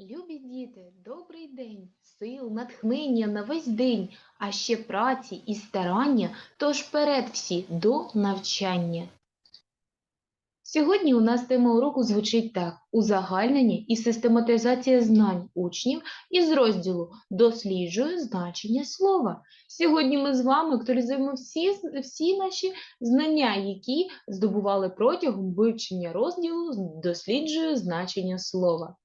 Любі діти, добрий день, сил, натхнення на весь день, а ще праці і старання, тож вперед всі до навчання. Сьогодні у нас тема уроку звучить так: узагальнення і систематизація знань учнів із розділу Досліджую значення слова. Сьогодні ми з вами актуалізуємо всі, всі наші знання, які здобували протягом вивчення розділу Досліджую значення слова.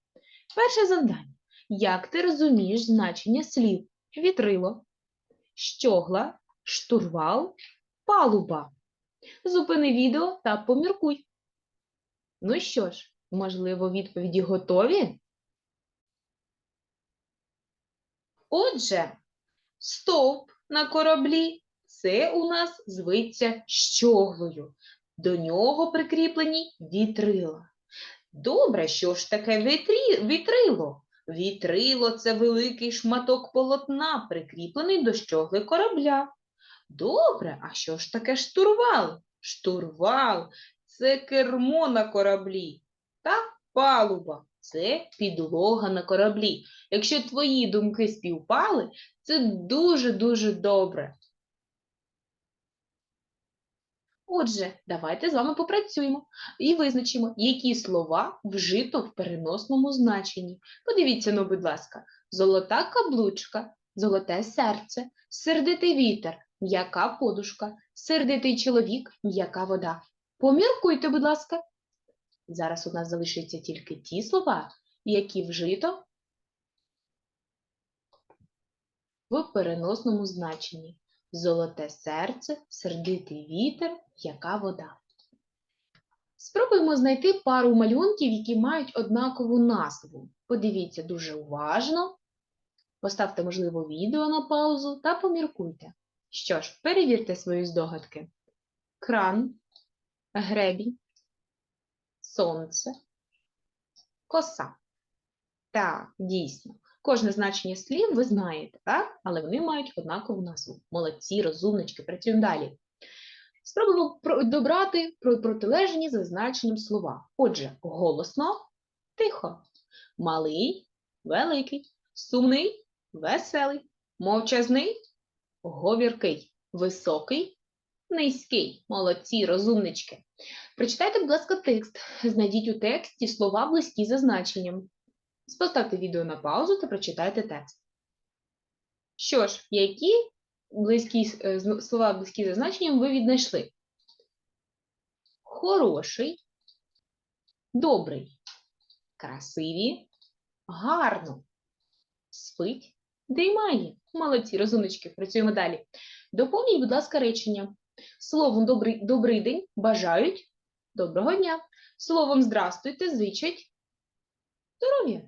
Перше завдання. Як ти розумієш значення слів вітрило, щогла, штурвал, палуба? Зупини відео та поміркуй. Ну що ж, можливо, відповіді готові? Отже, стовп на кораблі це у нас зветься щоглою. До нього прикріплені вітрила. Добре, що ж таке вітрі... вітрило? Вітрило це великий шматок полотна, прикріплений до щогли корабля. Добре, а що ж таке штурвал? Штурвал це кермо на кораблі та палуба це підлога на кораблі. Якщо твої думки співпали, це дуже-дуже добре. Отже, давайте з вами попрацюємо і визначимо, які слова вжито в переносному значенні. Подивіться, ну, будь ласка, золота каблучка, золоте серце, сердитий вітер, м'яка подушка, сердитий чоловік, м'яка вода. Поміркуйте, будь ласка. Зараз у нас залишаться тільки ті слова, які вжито в переносному значенні. Золоте серце, сердитий вітер, яка вода. Спробуємо знайти пару малюнків, які мають однакову назву. Подивіться дуже уважно, поставте, можливо, відео на паузу та поміркуйте. Що ж, перевірте свої здогадки. Кран, гребінь, сонце, коса. Так, дійсно. Кожне значення слів ви знаєте, так? але вони мають однакову назву. Молодці, розумнички, працюємо далі. Спробуємо добрати про- протилежні за значенням слова. Отже, голосно, тихо, малий, великий, сумний, веселий, мовчазний, говіркий, високий, низький. Молодці, розумнички. Прочитайте, будь ласка, текст. Знайдіть у тексті слова близькі за значенням. Поставте відео на паузу та прочитайте текст. Що ж, які близькі, е, слова близькі за значенням ви віднайшли? Хороший, добрий, красиві, гарно, спить, дрімає. Молодці, розумнички, працюємо далі. Доповніть, будь ласка, речення. Словом добрий, добрий день бажають доброго дня. Словом здрастуйте, зичать здоров'я.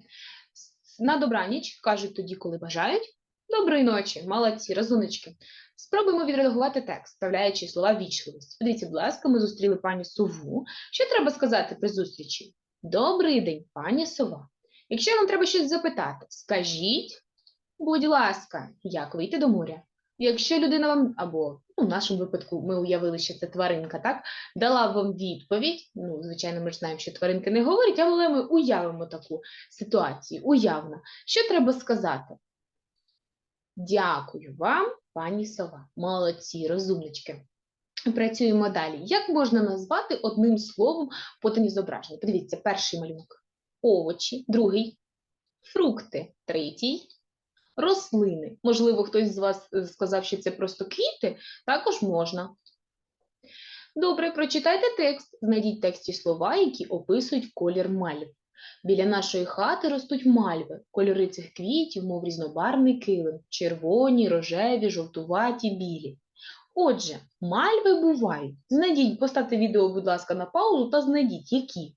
На добраніч кажуть тоді, коли бажають. Доброї ночі, молодці, розумнички. Спробуємо відредагувати текст, вставляючи слова вічливості. Подивіться, будь ласка, ми зустріли пані сову. Що треба сказати при зустрічі? Добрий день, пані сова. Якщо вам треба щось запитати, скажіть, будь ласка, як вийти до моря? Якщо людина вам, або ну, в нашому випадку ми уявили, що це тваринка, так, дала вам відповідь. Ну, звичайно, ми ж знаємо, що тваринки не говорять, але ми уявимо таку ситуацію, уявно. Що треба сказати? Дякую вам, пані сова. Молодці, розумнички. Працюємо далі. Як можна назвати одним словом подані зображення? Подивіться, перший малюнок овочі, другий фрукти, третій рослини. Можливо, хтось з вас е, сказав, що це просто квіти, також можна. Добре, прочитайте текст. Знайдіть тексті слова, які описують колір мальв. Біля нашої хати ростуть мальви. Кольори цих квітів, мов різнобарвний килим, червоні, рожеві, жовтуваті, білі. Отже, мальви бувають. Знайдіть, поставте відео, будь ласка, на паузу та знайдіть, які.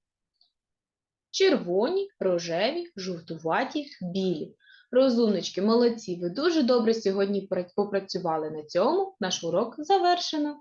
Червоні, рожеві, жовтуваті, білі. Розумнички, молодці, ви дуже добре сьогодні пра- попрацювали на цьому. Наш урок завершено.